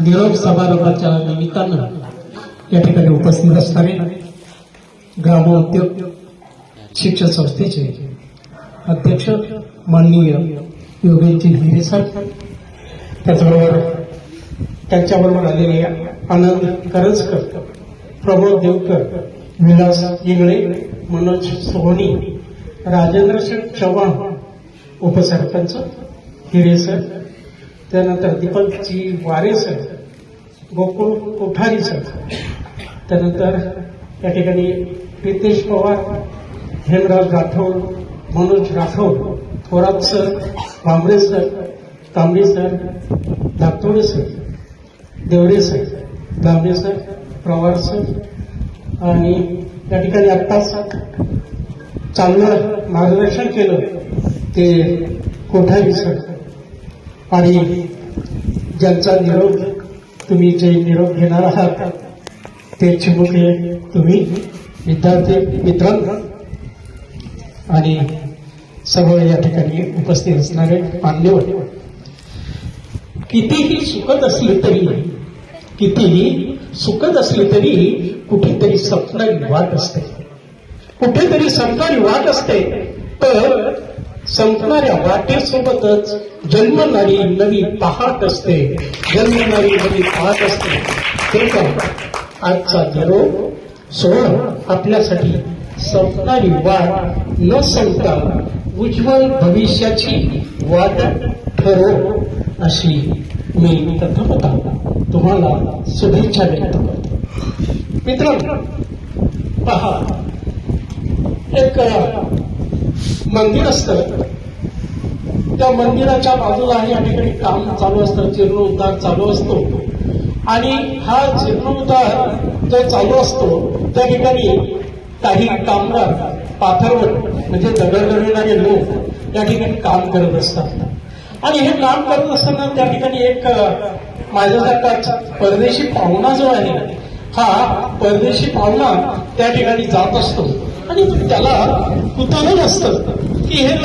निरोप समारंभाच्या निमित्तानं या ठिकाणी उपस्थित असणारे ग्रामोद्योग शिक्षण संस्थेचे अध्यक्ष माननीय योगेशजी हिरे साहेब त्याचबरोबर त्यांच्याबरोबर आलेले आनंद करंजकर प्रमोद देवकर विलास इंगळे मनोज सोहनी राजेंद्र सिंग चव्हाण उपसरपंच हिरे सर त्यानंतर दीपकजी वारे सर गोकुळ कोठारी सर त्यानंतर या ठिकाणी Pritesh Pawar Hemraj Rathod Manoj Rathod Thorat sir Bhambare sir Tambade sir Dhatode sir Devde sir Damde sir Pawar sir आणि या ठिकाणी आत्ताच चांगलं मार्गदर्शन केलं ते कोठारी सर. आणि ज्यांचा निरोप तुम्ही जे निरोप घेणार आहात ते चिमुकले तुम्ही विद्यार्थी मित्र आणि सर्व या ठिकाणी उपस्थित असणारे मान्यवर. कितीही सुखद असले तरी कितीही सुखद असले तरी कुठेतरी संपणारी वाट असते. कुठेतरी संपणारी वाट असते. तर संपणाऱ्या वाटेसोबतच जन्मणारी नवी पहाट असते. जन्मणारी नवी पहाट असते. ते पण आजचा निरोप सोहळा आपल्यासाठी संपणारी वाट न संपता उज्ज्वल भविष्याची वाट ठरो अशी मी प्रथमता तुम्हाला शुभेच्छा व्यक्त करतो मित्रांनो पहा. एक मंदिर असतं. त्या मंदिराच्या बाजूला या ठिकाणी काम चालू असतं जीर्णोद्धार चालू असतो. आणि हा जीर्णोद्धार जो चालू असतो त्या ठिकाणी काही कामगार पाथरवट म्हणजे दगड दगडणारे लोक या ठिकाणी काम करत असतात. आणि हे काम करत असताना त्या ठिकाणी एक माझ्यासारखाच परदेशी पाहुणा जो आहे हा परदेशी पाहुणा त्या ठिकाणी जात असतो. आणि त्याला कुतूहल असतं की हे